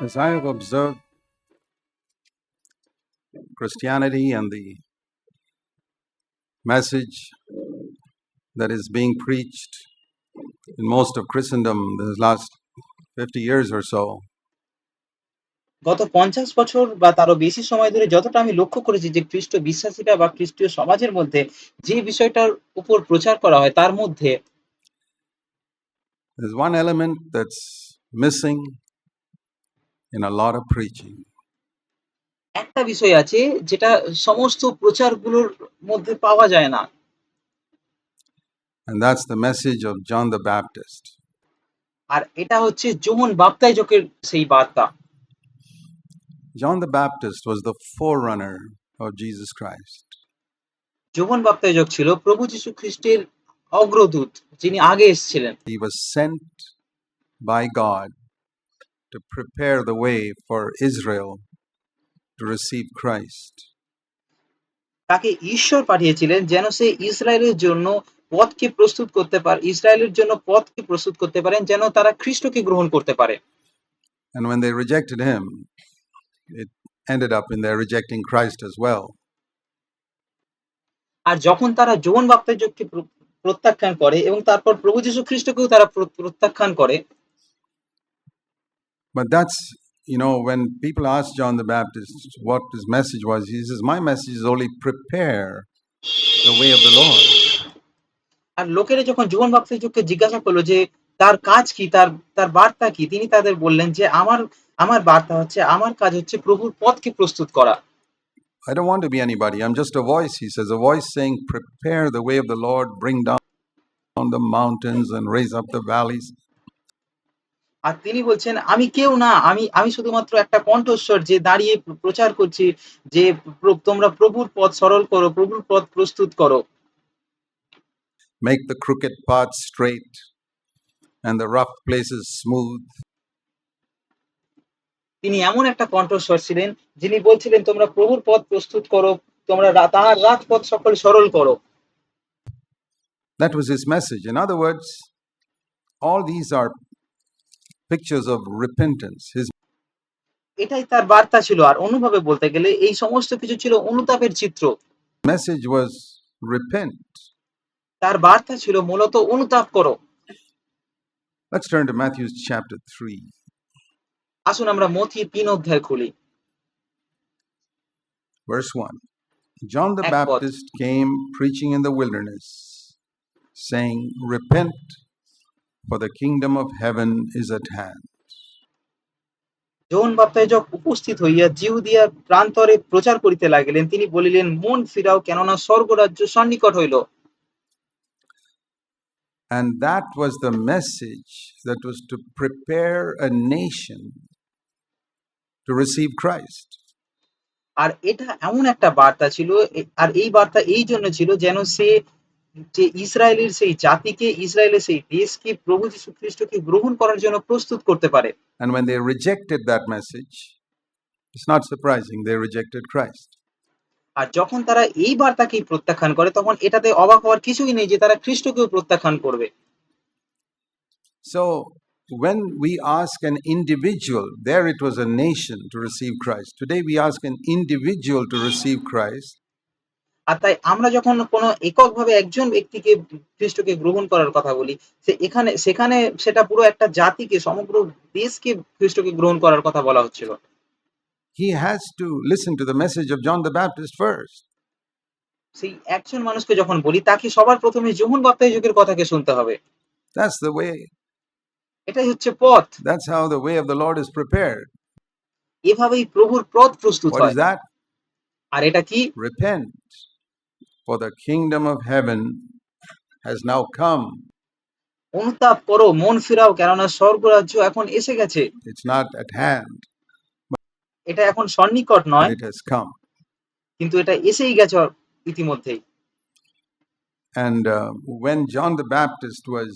As I have observed Christianity and the message that is being preached in most of Christendom the last 50 years or so, গত পঞ্চাশ বছর বা তারও বেশি সময় ধরে যতটা আমি লক্ষ্য করেছি যে খ্রিস্ট বিশ্বাসীরা বা খ্রিস্টীয় সমাজের মধ্যে যে বিষয়টার উপর প্রচার করা হয় তার মধ্যে there's one element that's missing in a lot of preaching, একটা বিষয় আছে যেটা সমস্ত প্রচারগুলোর মধ্যে পাওয়া যায় না and that's the message of John the Baptist. আর এটা হচ্ছে যোহন বাপ্তাইজকের সেই বার্তা John the Baptist was the forerunner of Jesus Christ. যোহন বাপ্তাইজক ছিল প্রভু যীশু খ্রিস্টের অগ্রদূত যিনি আগে এসেছিলেন He was sent by God to prepare the way for Israel to receive Christ. তাকে ঈশ্বর পাঠিয়েছিলেন যেন সে ইসরায়েলের জন্য পথকে প্রস্তুত করতে পারে ইসরায়েলের জন্য পথকে প্রস্তুত করতে পারেন যেন তারা খ্রিস্টকে গ্রহণ করতে পারে And when they rejected him, it ended up in their rejecting Christ as well. আর যখন তারা যোহন বাপ্তাইজককে প্রত্যাখ্যান করে এবং তারপর প্রভু যীশু খ্রিস্টকেও তারা প্রত্যাখ্যান করে But that's, you know, when people ask John the Baptist what his message was, he says, My message is only prepare the way of the Lord. আর লোকেরা যখন যোহন বাপ্তাইজককে জিজ্ঞাসা করলো যে তার কাজ কি তার তার বার্তা কি তিনি তাদের বললেন যে আমার আমার বার্তা হচ্ছে আমার কাজ হচ্ছে প্রভুর পথকে প্রস্তুত করা I don't want to be anybody. I'm just a voice, he says, a voice saying, Prepare the way of the Lord, bring down the mountains and raise up the valleys. আর তিনি বলছেন আমি কেউ না আমি আমি শুধুমাত্র একটা কণ্ঠস্বর যে দাঁড়িয়ে প্রচার করছি যে তোমরা প্রভুর পথ সরল করো প্রভুর পথ প্রস্তুত করো make the crooked paths straight and the rough places smooth. তিনি এমন একটা কণ্ঠস্বর ছিলেন যিনি বলছিলেন তোমরা প্রভুর পথ প্রস্তুত করো তোমরা তাহার রাজপথ সকল সরল করো That was his message. In other words, all these are pictures of repentance. His এটাই তার বার্তা ছিল আর অনুভাবে বলতে গেলে এই সমস্ত কিছু ছিল অনুতাপের চিত্র message was repent. তার বার্তা ছিল মূলত অনুতাপ করো Let's turn to Matthew chapter 3. আসুন আমরা মথি তিন অধ্যায় খুলি Verse 1 John the এক পদ। Baptist came preaching in the wilderness, saying, Repent, for the kingdom of heaven is at hand. যৌন বাপ্তায়জক উপস্থিত হইয়া জিহুদিয়ার প্রান্তরে প্রচার করিতে লাগিলেন তিনি বলিলেন মন ফিরাও কেননা স্বর্গরাজ্য সন্নিকট হইল And that was the message that was to prepare a nation to receive Christ. আর এটা এমন একটা বার্তা ছিল এ- আর এই বার্তা এই জন্য ছিল যেন সে যে ইসরায়েলের সেই জাতিকে ইসরায়েলের সেই দেশকে প্রভু যীশু খ্রিস্টকে গ্রহণ করার জন্য প্রস্তুত করতে পারে And when they rejected that message, it's not surprising they rejected Christ. আর যখন তারা এই বার্তাকেই প্রত্যাখ্যান করে তখন এটাতে অবাক হওয়ার কিছুই নেই যে তারা খ্রিস্টকেও প্রত্যাখ্যান করবে So when we ask an individual, there it was a nation to receive Christ. Today we ask an individual to receive Christ. আর তাই আমরা যখন কোনো এককভাবে একজন ব্যক্তিকে খ্রিস্টকে গ্রহণ করার কথা বলি সে এখানে সেখানে সেটা পুরো একটা জাতিকে সমগ্র দেশকে খ্রিস্টকে গ্রহণ করার কথা বলা হচ্ছিল। He has to listen to the message of John the Baptist first. সেই একজন মানুষকে যখন বলি তাকে সবার প্রথমে যোহন যুগের কথাকে শুনতে হবে। That's the way, এটাই হচ্ছে পথ। That's how the way of the Lord is prepared. এভাবেই প্রভুর পথ প্রস্তুত What হয়। is that? আর এটা কি? Repent, for the kingdom of heaven has now come. অনুতাপ করো মন ফিরাও কেননা স্বর্গরাজ্য এখন এসে গেছে It's not at hand, এটা এখন সন্নিকট নয় it has come. কিন্তু এটা এসেই গেছে ইতিমধ্যেই And uh, when John the Baptist was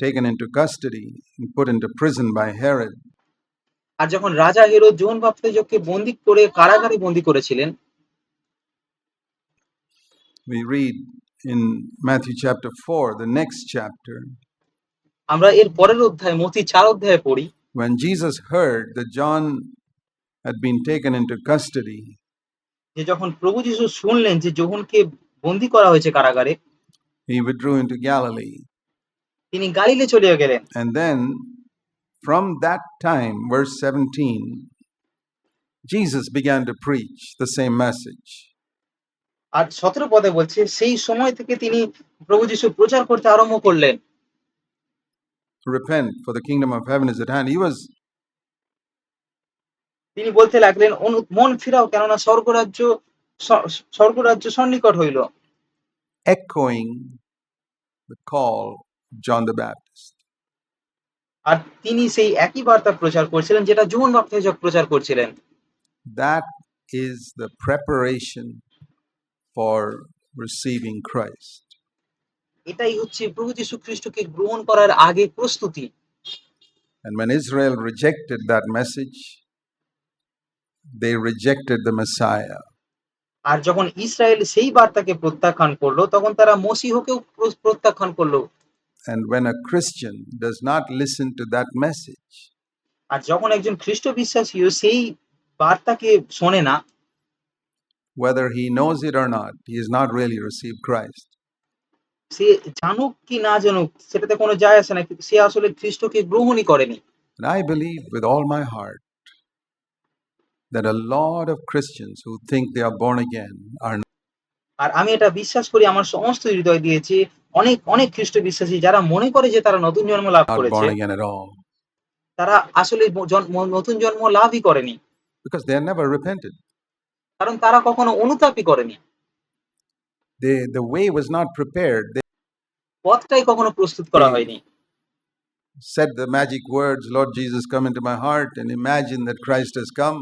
taken into custody and put into prison by Herod, আর যখন রাজা হেরোদ যোহন বাপ্তায়জককে বন্দি করে কারাগারে বন্দি করেছিলেন we read in Matthew chapter 4, the next chapter, আমরা এর পরের অধ্যায় মতি চার অধ্যায়ে পড়ি When Jesus heard that John had been taken into custody, যে যখন প্রভু যিশু শুনলেন যে যোহনকে বন্দি করা হয়েছে কারাগারে he withdrew into Galilee. তিনি গালিলে চলে গেলেন And then from that time, verse 17, Jesus began to preach the same message. আর সতেরো পদে বলছে সেই সময় থেকে তিনি প্রভু যিশু প্রচার করতে আরম্ভ করলেন Repent, for the kingdom of heaven is at hand. He was তিনি বলতে লাগলেন মন ফিরাও কেননা স্বর্গরাজ্য স্বর্গরাজ্য সন্নিকট হইল echoing the call John the Baptist. আর তিনি সেই একই বার্তা প্রচার করছিলেন যেটা জোহন বাপ্তাইজক প্রচার করছিলেন That is the preparation for receiving Christ. এটাই হচ্ছে প্রভু যীশু খ্রিস্টকে গ্রহণ করার আগে প্রস্তুতি And when Israel rejected that message, they rejected the Messiah. আর যখন ইসরায়েল সেই বার্তাকে প্রত্যাখ্যান করলো তখন তারা মসিহকেও প্র- প্রত্যাখ্যান করলো And when a Christian does not listen to that message, আর যখন একজন খ্রিস্ট বিশ্বাসীও সেই বার্তাকে শোনে না whether he knows it or not, he has not really received Christ. সে জানুক কি না জানুক সেটাতে কোনো যায় আসে না কিন্তু সে আসলে খ্রিস্টকে গ্রহণই করেনি And I believe with all my heart that a lot of Christians who think they are born again are আর আমি এটা বিশ্বাস করি আমার সমস্ত হৃদয় দিয়েছে অনেক অনেক খ্রিস্ট বিশ্বাসী যারা মনে করে যে তারা নতুন জন্ম লাভ not করেছে born again at all তারা আসলে ব- জন- ম- নতুন জন্ম লাভই করেনি because they have never repented. কারণ তারা কখনো অনুতাপই করেনি They, the way was not prepared. They পথটাই কখনো প্রস্তুত করা হয়নি said the magic words, Lord Jesus, come into my heart, and imagine that Christ has come.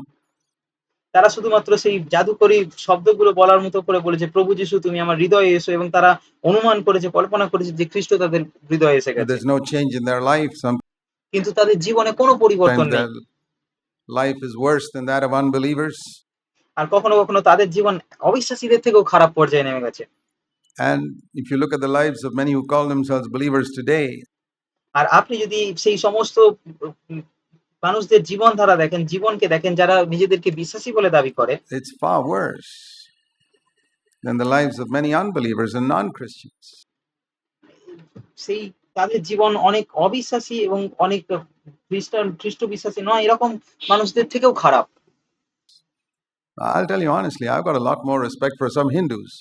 তারা শুধুমাত্র সেই জাদুকরী শব্দগুলো বলার মতো করে বলেছে প্রভু যিশু তুমি আমার হৃদয়ে এসো এবং তারা অনুমান করেছে কল্পনা করেছে যে খ্রিস্ট তাদের হৃদয়ে এসে গেছে there's no change in their life. some কিন্তু তাদের জীবনে কোনো পরিবর্তন নেই life is worse than that of unbelievers. আর কখনো কখনো তাদের জীবন অবিশ্বাসীদের থেকেও খারাপ পর্যায়ে নেমে গেছে And if you look at the lives of many who call themselves believers today, আর আপনি যদি সেই সমস্ত মানুষদের জীবন ধারা দেখেন জীবনকে দেখেন যারা নিজেদেরকে বিশ্বাসী বলে দাবি করে it's far worse than the lives of many unbelievers and non Christians. সেই তাদের জীবন অনেক অবিশ্বাসী এবং অনেক খ্রিস্টান খ্রিস্ট বিশ্বাসী নয় এরকম মানুষদের থেকেও খারাপ I'll tell you honestly, I've got a lot more respect for some Hindus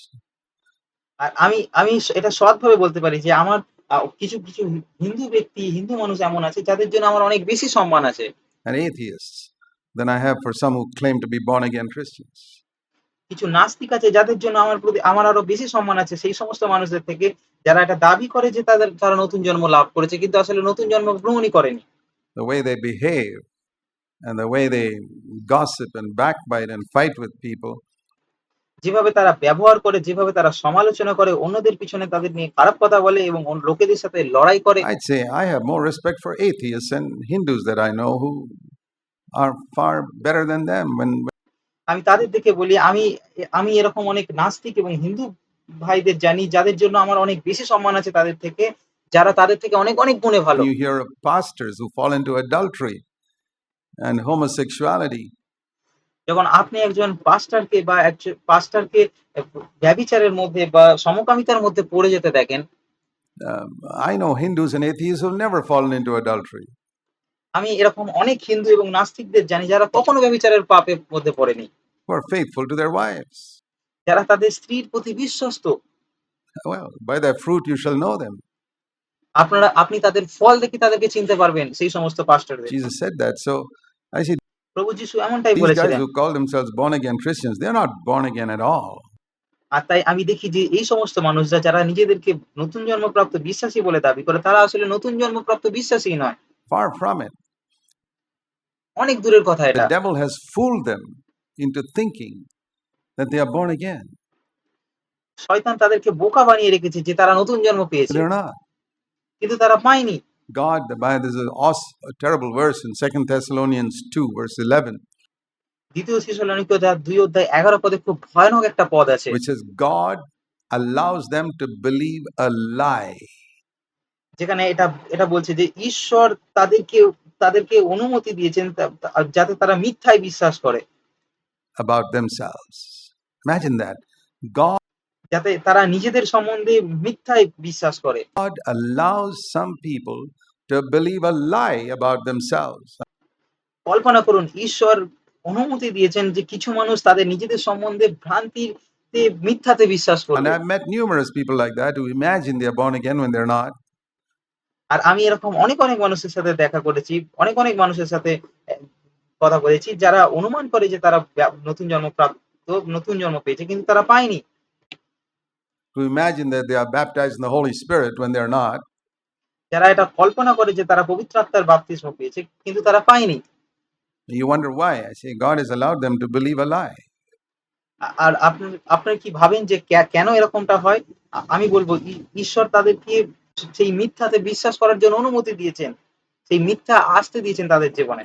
আর আমি আমি এটা সৎভাবে বলতে পারি যে আমার আহ, কিছু কিছু হিন্দু ব্যক্তি হিন্দু মানুষ এমন আছে যাদের জন্য আমার অনেক বেশি সম্মান আছে and atheists than I have for some who claim to be born again Christians. কিছু নাস্তিক আছে যাদের জন্য আমার প্রতি আমার আরো বেশি সম্মান আছে সেই সমস্ত মানুষদের থেকে যারা এটা দাবি করে যে তাদের তারা নতুন জন্ম লাভ করেছে কিন্তু আসলে নতুন জন্ম গ্রহণই করেনি The way they behave and the way they gossip and backbite and fight with people, যেভাবে তারা ব্যবহার করে যেভাবে তারা সমালোচনা করে অন্যদের পিছনে তাদের নিয়ে খারাপ কথা বলে এবং অন্য লোকেদের সাথে লড়াই করে I'd say I have more respect for atheists and Hindus that I know who are far better than them. When আমি তাদের দিকে বলি আমি আমি এরকম অনেক নাস্তিক এবং হিন্দু ভাইদের জানি যাদের জন্য আমার অনেক বেশি সম্মান আছে তাদের থেকে যারা তাদের থেকে অনেক অনেক গুণে ভালো you hear of pastors who fall into adultery and homosexuality, যখন আপনি একজন পাস্টারকে বা একজন পাস্টারকে ব্যবিচারের মধ্যে বা সমকামিতার মধ্যে পড়ে যেতে দেখেন um, I know Hindus and atheists who've never fallen into adultery. আমি এরকম অনেক হিন্দু এবং নাস্তিকদের জানি যারা কখনো ব্যবিচারের পাপের মধ্যে পড়েনি who are faithful to their wives. যারা তাদের স্ত্রীর প্রতি বিশ্বস্ত Well, by their fruit you shall know them. আপনারা আপনি তাদের ফল দেখে তাদেরকে চিনতে পারবেন সেই সমস্ত পাস্টারদের Jesus said that. So I see প্রভু যিশু এমনটাই these guys বলেছিলেন who call themselves born again Christians, they're not born again at all. আর তাই আমি দেখি যে এই সমস্ত মানুষরা যারা নিজেদেরকে নতুন জন্মপ্রাপ্ত বিশ্বাসী বলে দাবি করে তারা আসলে নতুন জন্মপ্রাপ্ত বিশ্বাসী নয় Far from it. অনেক দূরের কথা এটা The devil has fooled them into thinking that they are born again. শয়তান তাদেরকে বোকা বানিয়ে রেখেছে যে তারা নতুন জন্ম পেয়েছে they're not. কিন্তু তারা পায়নি God, the Bible, there's an awes- a terrible verse in 2 Thessalonians 2, verse 11, দ্বিতীয় শিশুলানিক দুই অধ্যায় এগারো পদে খুব ভয়ানক একটা পদ আছে which says, God allows them to believe a lie. যেখানে এটা এটা বলছে যে ঈশ্বর তাদেরকে তাদেরকে অনুমতি দিয়েছেন তা- তা- যাতে তারা মিথ্যায় বিশ্বাস করে about themselves. Imagine that. God যাতে তারা নিজেদের সম্বন্ধে মিথ্যায় বিশ্বাস করে allows some people to believe a lie about themselves. কল্পনা করুন ঈশ্বর অনুমতি দিয়েছেন যে কিছু মানুষ তাদের নিজেদের সম্বন্ধে ভ্রান্তিতে মিথ্যাতে বিশ্বাস And করবে I've met numerous people like that who imagine they're born again when they're not. আর আমি এরকম অনেক অনেক মানুষের সাথে দেখা করেছি অনেক অনেক মানুষের সাথে কথা বলেছি যারা অনুমান করে যে তারা নতুন জন্ম প্রাপ্ত নতুন জন্ম পেয়েছে কিন্তু তারা পায়নি Who imagine that they are baptized in the Holy Spirit when they're not. যারা এটা কল্পনা করে যে তারা পবিত্র আত্মার বাপ্তিস্ম পেয়েছে কিন্তু তারা পায়নি You wonder why. I say God has allowed them to believe a lie. আর আপনি আপনার কি ভাবেন যে কেন এরকমটা হয় আমি বলব ঈশ্বর তাদেরকে সেই মিথ্যাতে বিশ্বাস করার জন্য অনুমতি দিয়েছেন সেই মিথ্যা আসতে দিয়েছেন তাদের জীবনে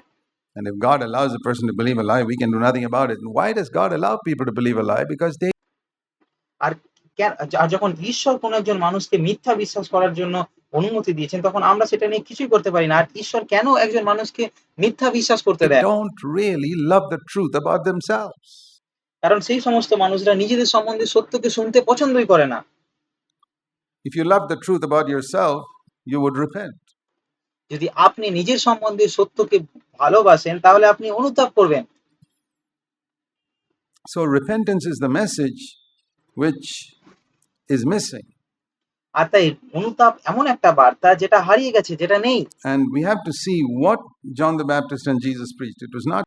And if God allows a person to believe a lie, we can do nothing about it. And why does God allow people to believe a lie? Because they আর যখন ঈশ্বর কোন একজন মানুষকে মিথ্যা বিশ্বাস করার জন্য অনুমতি দিয়েছেন তখন আমরা সেটা নিয়ে কিছুই করতে পারি না আর ঈশ্বর কেন একজন মানুষকে মিথ্যা বিশ্বাস করতে দেয় don't really love the truth about themselves. কারণ সেই সমস্ত মানুষরা নিজেদের সম্বন্ধে সত্যকে শুনতে পছন্দই করে না If you love the truth about yourself, you would repent. যদি আপনি নিজের সম্বন্ধে সত্যকে ভালোবাসেন তাহলে আপনি অনুতাপ করবেন So repentance is the message which is missing. আর তাই অনুতাপ এমন একটা বার্তা যেটা হারিয়ে গেছে যেটা নেই And we have to see what John the Baptist and Jesus preached. It was not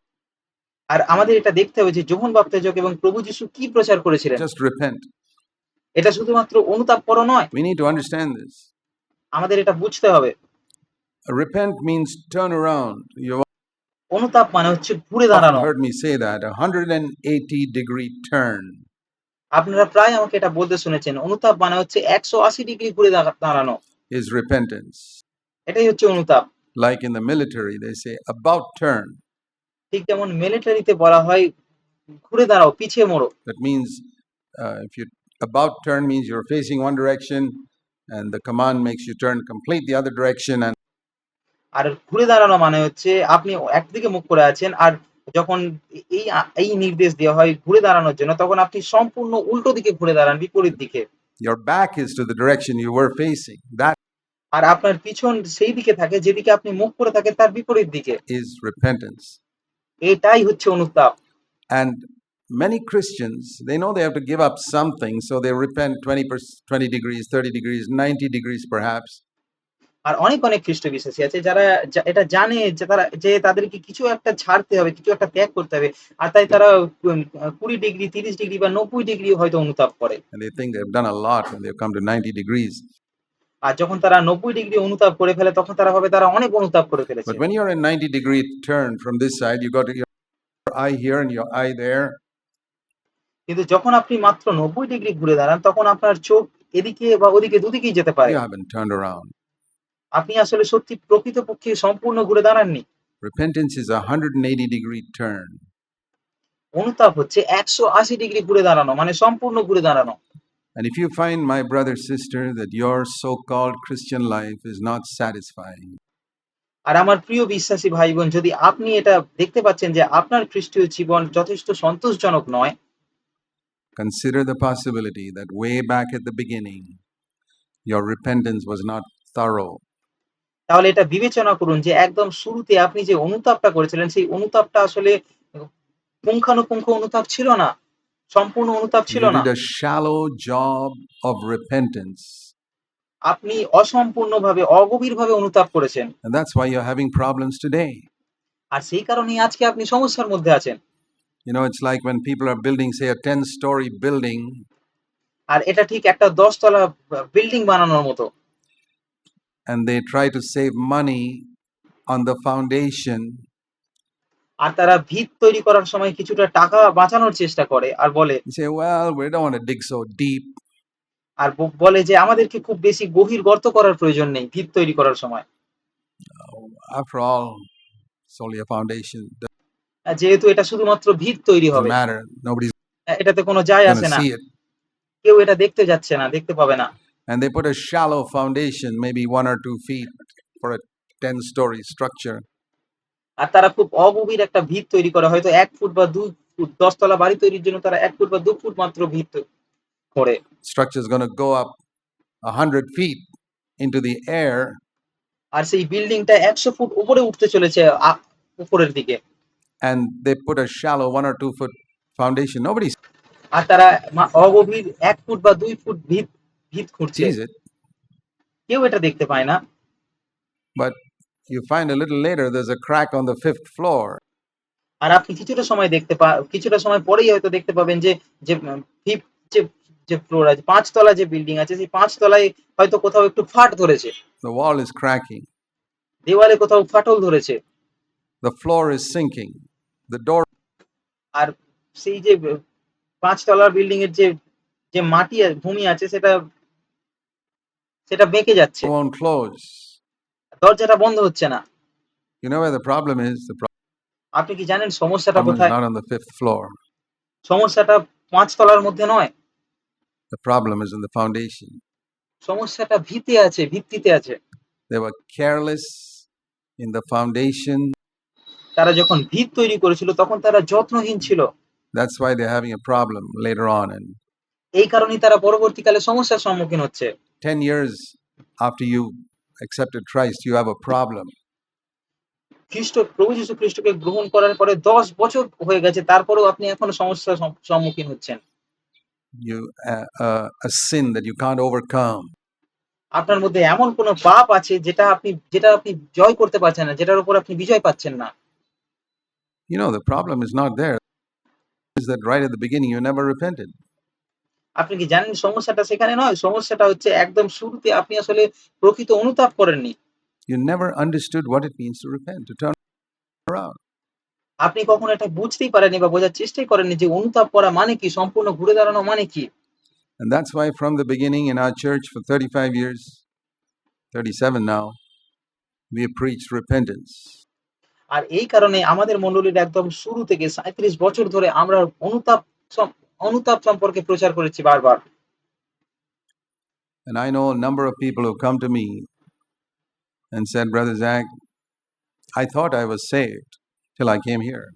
আর আমাদের এটা দেখতে হবে যে যোহন বাপ্তাজক এবং প্রভু যিশু কি প্রচার করেছিলেন just repent. এটা শুধুমাত্র অনুতাপ করো নয় We need to understand this. আমাদের এটা বুঝতে হবে Repent means turn around. You've অনুতাপ মানে হচ্ছে ঘুরে দাঁড়ানো heard me say that a 180 degree turn. আপনারা প্রায় আমাকে এটা বলতে শুনেছেন অনুতাপ মানে হচ্ছে একশো আশি ডিগ্রি ঘুরে দাঁড়ানো is repentance. এটাই হচ্ছে অনুতাপ Like in the military, they say about turn. ঠিক যেমন মিলিটারিতে বলা হয় ঘুরে দাঁড়াও পিছিয়ে মোড়ো That means uh, if you about turn means you're facing one direction and the command makes you turn complete the other direction and আর ঘুরে দাঁড়ানো মানে হচ্ছে আপনি একদিকে মুখ করে আছেন আর যখন এই এই নির্দেশ দেওয়া হয় ঘুরে দাঁড়ানোর জন্য তখন আপনি সম্পূর্ণ উল্টো দিকে ঘুরে দাঁড়ান বিপরীত দিকে your back is to the direction you were facing. That আর আপনার পিছন সেই দিকে থাকে যেদিকে আপনি মুখ করে থাকেন তার বিপরীত দিকে is repentance. এটাই হচ্ছে অনুতাপ And many Christians, they know they have to give up something, so they repent 20, pers- 20 degrees, 30 degrees, 90 degrees perhaps. আর অনেক অনেক খ্রিস্ট বিশ্বাসী আছে যারা এটা জানে যে তারা যে তাদেরকে কিছু একটা ছাড়তে হবে কিছু একটা ত্যাগ করতে হবে আর তাই তারা কুড়ি ডিগ্রি তিরিশ ডিগ্রি বা নব্বই ডিগ্রি হয়তো অনুতাপ করে And they think they've done a lot when they've come to 90 degrees. আর যখন তারা নব্বই ডিগ্রি অনুতাপ করে ফেলে তখন তারা ভাবে তারা অনেক অনুতাপ করে ফেলেছে But when you're in 90 degree turn from this side, you got your eye here and your eye there. কিন্তু যখন আপনি মাত্র নব্বই ডিগ্রি ঘুরে দাঁড়ান তখন আপনার চোখ এদিকে বা ওদিকে দুদিকেই যেতে পারে You haven't turned around. আপনি আসলে সত্যি প্রকৃতপক্ষে সম্পূর্ণ ঘুরে দাঁড়াননি Repentance is a 180 degree turn. অনুতাপ হচ্ছে একশো আশি ডিগ্রি ঘুরে দাঁড়ানো মানে সম্পূর্ণ ঘুরে দাঁড়ানো And if you find, my brother, sister, that your so called Christian life is not satisfying, আর আমার প্রিয় বিশ্বাসী ভাই বোন যদি আপনি এটা দেখতে পাচ্ছেন যে আপনার খ্রিস্টীয় জীবন যথেষ্ট সন্তোষজনক নয় consider the possibility that way back at the beginning, your repentance was not thorough. তাহলে এটা বিবেচনা করুন যে একদম শুরুতে আপনি যে অনুতাপটা করেছিলেন সেই অনুতাপটা আসলে পুঙ্খানুপুঙ্খ অনুতাপ ছিল না সম্পূর্ণ অনুতাপ ছিল না। A shallow job of আপনি অসম্পূর্ণভাবে অগভীরভাবে অনুতাপ করেছেন। And that's why you're having problems today. আর সেই কারণেই আজকে আপনি সমস্যার মধ্যে আছেন। You know, it's like when people are building, say, a 10 story building, আর এটা ঠিক একটা দশতলা বিল্ডিং বানানোর মতো। and they try to save money on the foundation. আর তারা ভিত তৈরি করার সময় কিছুটা টাকা বাঁচানোর চেষ্টা করে আর বলে আর বলে যে আমাদেরকে খুব বেশি গভীর গর্ত করার প্রয়োজন নেই ভিত তৈরি করার সময়. আফ্র অল সলিয়া ফাউন্ডেশন যেহেতু এটা শুধুমাত্র ভিত তৈরি হবে এটাতে কোনো যায় আসে না। কেউ এটা দেখতে যাচ্ছে না দেখতে পাবে না। And they put a shallow foundation, maybe one or two feet, for a 10 story structure. আর তারা খুব অগভীর একটা ভিত তৈরি করে হয়তো এক ফুট বা দুই ফুট দশতলা বাড়ি তৈরির জন্য তারা এক ফুট বা দু ফুট মাত্র ভিত করে Structure is going to go up a hundred feet into the air, আর সেই বিল্ডিংটা একশো ফুট উপরে উঠতে চলেছে আ- উপরের দিকে and they put a shallow one or two foot foundation. Nobody আর তারা মা- অগভীর এক ফুট বা দুই ফুট ভিত ভিত করছে। Sees it, কেউ এটা দেখতে পায় না। But you find a little later there's a crack on the fifth floor. আর আপনি কিছুটা সময় দেখতে পা কিছুটা সময় পরেই হয়তো দেখতে পাবেন যে যে ফিফ যে যে ফ্লোর আছে পাঁচতলা যে বিল্ডিং আছে সেই পাঁচতলায় হয়তো কোথাও একটু ফাট ধরেছে। The wall is cracking, দেওয়ালে কোথাও ফাটল ধরেছে। The floor is sinking, the door আর সেই যে পাঁচতলার বিল্ডিং এর যে যে মাটি আর- ভূমি আছে সেটা সেটা বেঁকে যাচ্ছে won't close. দরজাটা বন্ধ হচ্ছে না You know where the problem is? The আপনি কি জানেন সমস্যাটা problem কোথায় not on the fifth floor. সমস্যাটা পাঁচতলার মধ্যে নয় The problem is in the foundation. সমস্যাটা ভিতে আছে ভিত্তিতে আছে They were careless in the foundation. তারা যখন ভিত তৈরি করেছিল তখন তারা যত্নহীন ছিল That's why they're having a problem later on. And এই কারণেই তারা পরবর্তীকালে সমস্যার সম্মুখীন হচ্ছে 10 years after you accepted Christ, you have a problem. খ্রিস্ট প্রভু যীশু খ্রিস্টকে গ্রহণ করার পরে দশ বছর হয়ে গেছে তারপরেও আপনি এখনো সমস্যার সম- সম্মুখীন হচ্ছেন You uh, uh, a sin that you can't overcome. আপনার মধ্যে এমন কোনো পাপ আছে যেটা আপনি যেটা আপনি জয় করতে পারছেন না যেটার উপর আপনি বিজয় পাচ্ছেন না You know, the problem is not there. Is that right at the beginning you never repented? আপনি কি জানেন সমস্যাটা সেখানে নয় সমস্যাটা হচ্ছে একদম শুরুতে আপনি আসলে প্রকৃত অনুতাপ করেননি You never understood what it means to repent, to turn around. আপনি কখনো এটা বুঝতেই পারেননি বা বোঝার চেষ্টাই করেননি যে অনুতাপ করা মানে কি সম্পূর্ণ ঘুরে দাঁড়ানো মানে কি And that's why from the beginning in our church for 35 years, 37 now, we preached repentance. আর এই কারণে আমাদের মণ্ডলীর একদম শুরু থেকে সাঁত্রিশ বছর ধরে আমরা অনুতাপ অনুতাপ সম্পর্কে প্রচার করেছি বারবার। And I know a number of people who come to me and said, Brother Zach, I thought I was saved till I came here.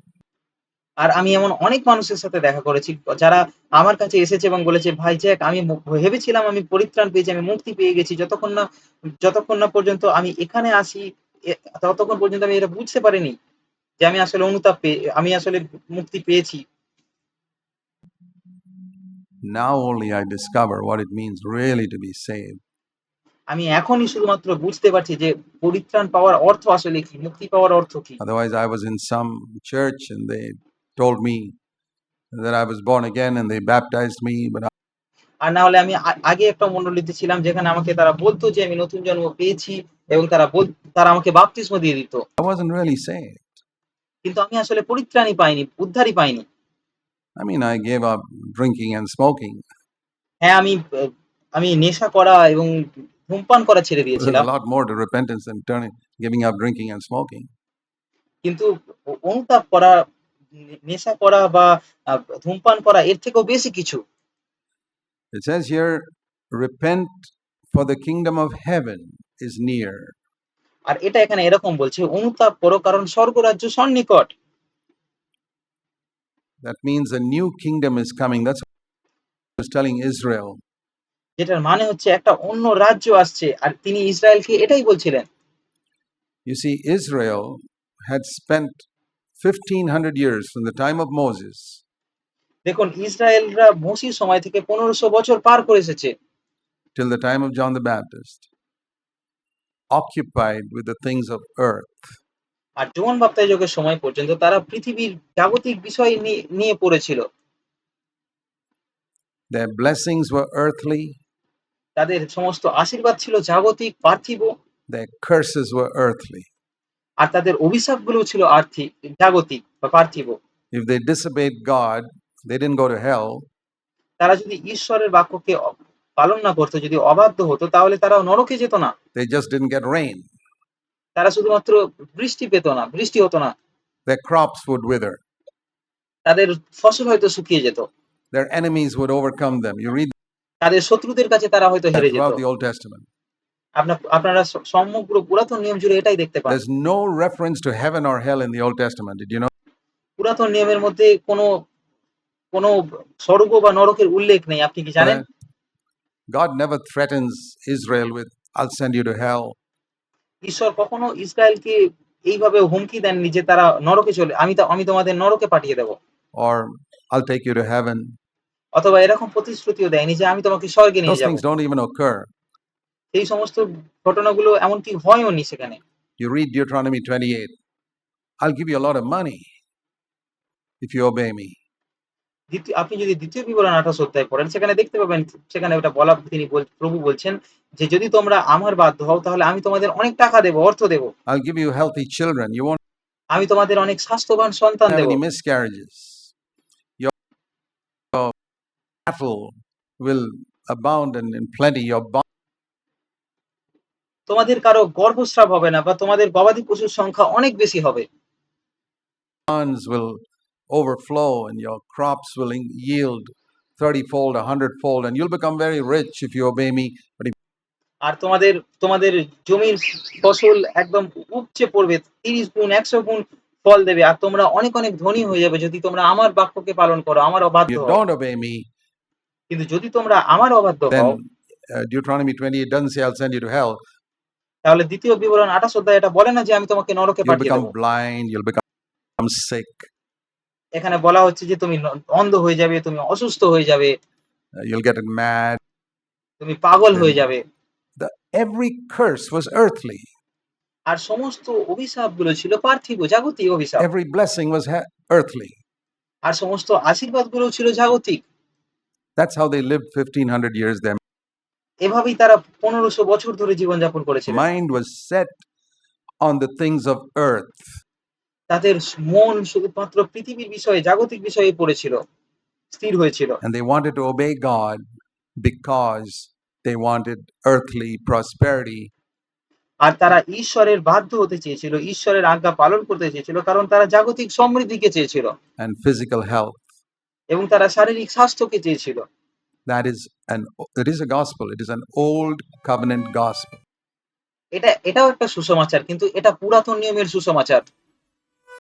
আর আমি এমন অনেক মানুষের সাথে দেখা করেছি যারা আমার কাছে এসেছে এবং বলেছে ভাই জ্যাক আমি ভেবেছিলাম আমি পরিত্রাণ পেয়েছি আমি মুক্তি পেয়ে গেছি। যতক্ষণ না যতক্ষণ না পর্যন্ত আমি এখানে আসি ততক্ষণ পর্যন্ত আমি এটা বুঝতে পারিনি যে আমি আসলে অনুতাপ পেয়ে আমি আসলে মুক্তি পেয়েছি। Now only I discover what it means really to be saved. আমি এখনই শুধুমাত্র বুঝতে পারছি যে পরিত্রাণ পাওয়ার অর্থ আসলে কি মুক্তি পাওয়ার অর্থ কি Otherwise, I was in some church and they told me that I was born again and they baptized me, but আর না হলে আমি আ- আগে একটা মণ্ডলীতে ছিলাম যেখানে আমাকে তারা বলতো যে আমি নতুন জন্ম পেয়েছি এবং তারা বল তারা আমাকে বাপতিস্ম দিয়ে দিত I wasn't really saved. কিন্তু আমি আসলে পরিত্রাণই পাইনি উদ্ধারই পাইনি I mean, I gave up drinking and smoking. হ্যাঁ আমি আহ, আমি নেশা করা এবং ধূমপান করা ছেড়ে There's দিয়েছিলাম a lot more to repentance than turning, giving up drinking and smoking. কিন্তু অ- অনুতাপ করা নে- নেশা করা বা আহ, ধূমপান করা এর থেকেও বেশি কিছু It says here, repent for the kingdom of heaven is near. আর এটা এখানে এরকম বলছে অনুতাপ করো কারণ স্বর্গরাজ্য সন্নিকট That means a new kingdom is coming. That's what he was telling Israel. যেটার মানে হচ্ছে একটা অন্য রাজ্য আসছে আর তিনি ইসরায়েলকে এটাই বলছিলেন You see, Israel had spent 1500 years from the time of Moses দেখুন ইসরায়েলরা মসির সময় থেকে পনেরোশো বছর পার করে এসেছে till the time of John the Baptist, occupied with the things of earth. আর জোয়ান বাপ্তায়যোগের সময় পর্যন্ত তারা পৃথিবীর জাগতিক বিষয় নিয়ে- নিয়ে পড়েছিল। Their blessings were earthly, তাদের সমস্ত আশীর্বাদ ছিল জাগতিক পার্থিব। Their curses were earthly. আর তাদের অভিশাপগুলো ছিল আর্থিক জাগতিক বা পার্থিব। If they disobeyed God, they didn't go to hell, তারা যদি ঈশ্বরের বাক্যকে পালন না করতো যদি অবাধ্য হতো তাহলে তারা নরকে যেত না। They just didn't get rain. তারা শুধুমাত্র বৃষ্টি পেত না বৃষ্টি হতো না Their crops would wither, তাদের ফসল হয়তো শুকিয়ে যেত their enemies would overcome them. You read তাদের শত্রুদের কাছে তারা হয়তো হেরে যেত throughout the Old Testament. আপনারা সমগ্র পুরাতন নিয়ম জুড়ে এটাই দেখতে পান। There's no reference to heaven or hell in the Old Testament. Did you know? পুরাতন নিয়মের মধ্যে কোনো কোনো স্বর্গ বা নরকের উল্লেখ নেই। আপনি কি জানেন? God never threatens Israel with, I'll send you to hell. ঈশ্বর কখনো ইসরায়েলকে এইভাবে হুমকি দেননি যে তারা নরকে চলে আমি আমি তোমাদের নরকে পাঠিয়ে দেব। or I'll take you to heaven. অথবা এরকম প্রতিশ্রুতিও দেয়নি যে আমি তোমাকে স্বর্গে নিয়ে যাব। things don't even occur. এই সমস্ত ঘটনাগুলো এমনকি হয়ওনি সেখানে। You read Deuteronomy 28. I'll give you a lot of money if you obey me. দ্বিতীয় আপনি যদি দ্বিতীয় বিবরণ 28 অধ্যায় পড়েন সেখানে দেখতে পাবেন সেখানে ওটা বলা তিনি প্রভু বলছেন যে যদি তোমরা আমার বাধ্য হও তাহলে আমি তোমাদের অনেক টাকা দেব, অর্থ দেব। I'll give you healthy children. You won't আমি তোমাদের অনেক স্বাস্থ্যবান সন্তান দেব। miscarriages. Your, your cattle will abound and in plenty. Your তোমাদের কারও গর্ভস্রাব হবে না বা তোমাদের গবাদি পশুর সংখ্যা অনেক বেশি হবে। will overflow and your crops will in- yield 30 fold, 100 fold, and you'll become very rich if you obey me. But if আর তোমাদের তোমাদের জমির ফসল একদম উপচে পড়বে 30 গুণ 100 গুণ ফল দেবে আর তোমরা অনেক অনেক ধনী হয়ে যাবে যদি তোমরা আমার বাক্যকে পালন করো আমার অবাধ্য you হও don't obey me, কিন্তু যদি তোমরা আমার অবাধ্য হও then uh, Deuteronomy 28 doesn't say, I'll send you to hell. তাহলে দ্বিতীয় বিবরণ 28 অধ্যায় এটা বলে না যে আমি তোমাকে নরকে You'll পাঠিয়ে দেব become blind, you'll become sick, এখানে বলা হচ্ছে যে তুমি অন্ধ হয়ে যাবে তুমি অসুস্থ হয়ে যাবে uh, you'll get mad. তুমি পাগল হয়ে যাবে The, every curse was earthly, আর সমস্ত অভিশাপগুলো ছিল পার্থিব জাগতিক অভিশাপ every blessing was earthly. আর সমস্ত আশীর্বাদগুলো ছিল জাগতিক That's how they lived 1500 years. Their এভাবেই তারা পনেরোশো বছর ধরে জীবনযাপন করেছিল mind was set on the things of earth. তাদের মন শুধুমাত্র পৃথিবীর বিষয়ে জাগতিক বিষয়ে পড়েছিল স্থির হয়েছিল and they wanted to obey God because they wanted earthly prosperity আর তারা ঈশ্বরের বাধ্য হতে চেয়েছিল ঈশ্বরের আজ্ঞা পালন করতে চেয়েছিল কারণ তারা জাগতিক সমৃদ্ধিকে চেয়েছিল and physical health. এবং তারা শারীরিক স্বাস্থ্যকে চেয়েছিল That is an it is a gospel. It is an old covenant gospel. এটা এটাও একটা সুসমাচার কিন্তু এটা পুরাতন নিয়মের সুসমাচার